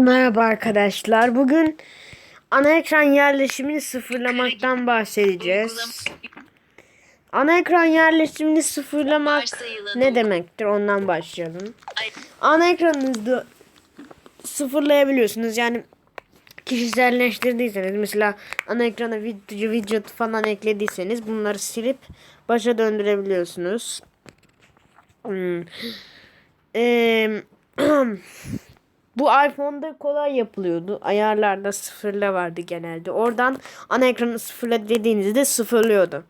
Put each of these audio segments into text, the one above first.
Merhaba arkadaşlar. Bugün ana ekran yerleşimini sıfırlamaktan bahsedeceğiz. Ana ekran yerleşimini sıfırlamak ne demektir? Ondan başlayalım. Ana ekranınızda sıfırlayabiliyorsunuz. Yani kişiselleştirdiyseniz mesela ana ekrana video, widget falan eklediyseniz bunları silip başa döndürebiliyorsunuz. Hmm. Eee Bu iPhone'da kolay yapılıyordu. Ayarlarda sıfırla vardı genelde. Oradan ana ekranı sıfırla dediğinizde sıfırlıyordu.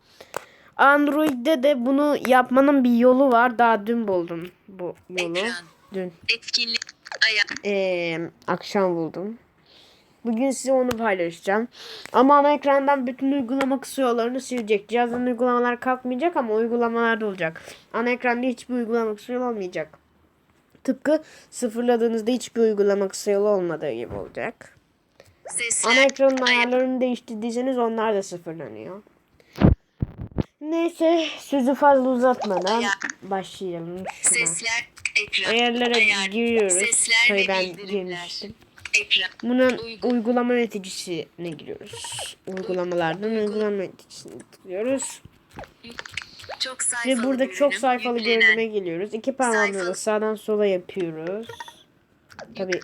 Android'de de bunu yapmanın bir yolu var. Daha dün buldum bu yolu. Ekran. Dün. Etkinlik ayak Ee, akşam buldum. Bugün size onu paylaşacağım. Ama ana ekrandan bütün uygulama kısa yollarını silecek. Cihazın uygulamalar kalkmayacak ama uygulamalar da olacak. Ana ekranda hiçbir uygulama kısa yol olmayacak. Tıpkı sıfırladığınızda hiçbir uygulama kısa yol olmadığı gibi olacak. sesler Ana ekranın ayarlarını değiştirdiyseniz onlar da sıfırlanıyor. Neyse sözü fazla uzatmadan başlayalım. Şuna. sesler ekran Ayarlara ayar, giriyoruz. sesler Tabii ben girmiştim. ekran Bunun Uygu- uygulama yöneticisine giriyoruz. Uygulamalardan uygulama yöneticisine tıklıyoruz. Çok sayfalı Ve burada çok sayfalı yüklenen, görünüme geliyoruz. İki parmağımızla Sayfalı- sağdan sola yapıyoruz. Tabi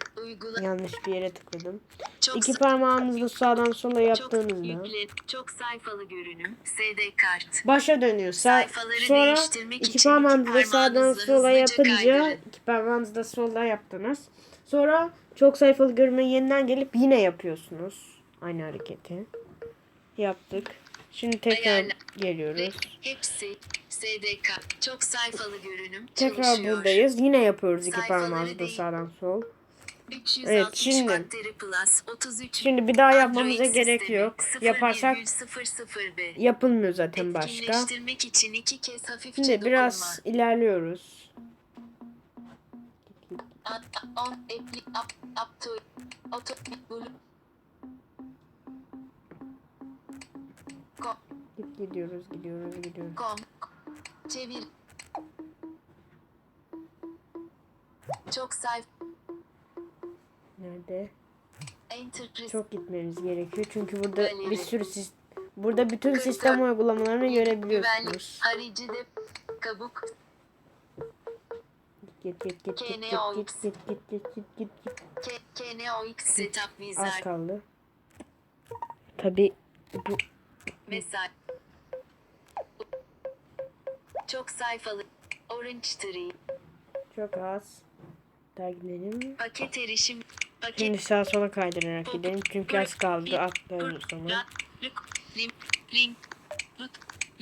yanlış bir yere tıkladım. çok İki parmağımızla sağdan sola çok yaptığınızda yükle çok sayfalı görünüm SD kart başa dönüyor. Sa- sonra iki için parmağınızla iki sağdan sola yapınca kaydırın. iki parmağınızla sola yaptınız. Sonra çok sayfalı görünüme yeniden gelip yine yapıyorsunuz. Aynı hareketi. Yaptık. Şimdi tekrar Ayarla- geliyoruz. hepsi SD kart çok sayfalı görünüm Tekrar çalışıyor. buradayız. Yine yapıyoruz iki parmağımızla değil. sağdan sol. 360 Evet, şimdi- plus 33 Şimdi bir daha yapmamıza Android gerek yok. Yaparsak 0,00B. yapılmıyor zaten başka. İçin iki kez hafifçe Şimdi biraz dokunma. ilerliyoruz. At- On apply up up to auto Git gidiyoruz, gidiyoruz, gidiyoruz. com. Çevir. Çok sayf. Nerede? Enter. Çok gitmemiz gerekiyor çünkü burada Galeri. bir sürü sis- burada bütün Kırk sistem dört. uygulamalarını görebiliyorsunuz. Arayıcı de kabuk. Git git git git git git git git git git git git. KNOX setup Az wizard. kaldı. Tabi bu Mesaj. Çok sayfalı. Orange Tree. çok az. Daha gidelim. Paket erişim. Paket. Şimdi sağa sola kaydırarak gidelim çünkü az kaldı atlarım sonra. Ring. Ring. Ring. Rut.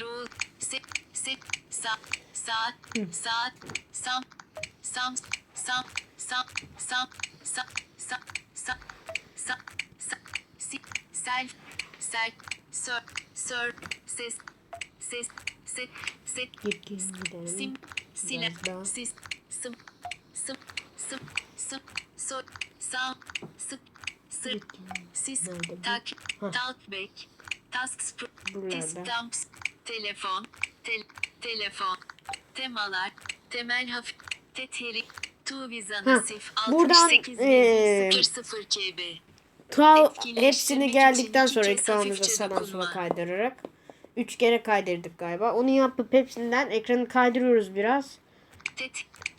Roll. Se. Se. Sa. Saat. Saat. Sam. Sam. Sam. Sam. Sam. Sa. Sa. Sa. Sa. Sa. Si. Self. Self. Sir. Sir. Ses. Ses. Set. Set. Git git gidelim. Sim, sile, sis, sım, sım, sım, sım, so, sam, sık, sır, sis, tak, talkback, tasks, pro- Buralarda. stamps, telefon, tel, telefon, temalar, temel hafif, teteri, tu Hah, nasif, buradan, 68 eee, 00 KB. Etkileştirmek hepsini geldikten sonra ekranımıza sağdan sola kaydırarak. Üç kere kaydırdık galiba. Onu yapıp hepsinden ekranı kaydırıyoruz biraz.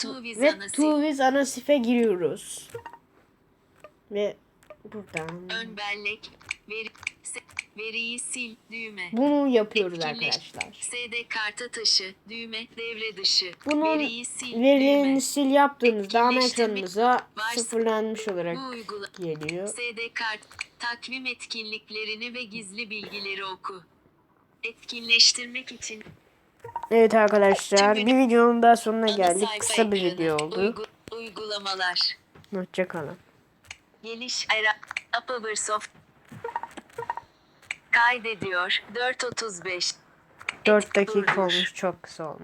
Ve nasif, ToWiz ana sife giriyoruz. Ve buradan ön bellek, veri, veriyi sil, düğme. bunu yapıyoruz Etkinleş- arkadaşlar. SD karta taşı, düğme, devre dışı. Bunun veriyi sil, verilerini sil yaptığınızda ana Varsa- sıfırlanmış olarak geliyor. SD kart, takvim etkinliklerini ve gizli bilgileri oku. Etkinleştirmek için Evet arkadaşlar bir videonun daha sonuna geldik. Kısa bir video oldu. uygu- uygulamalar. Hoşçakalın. Geliş ara Apoversoft kaydediyor. 4.35 4 Edit dakika olmuş çok kısa olmuş.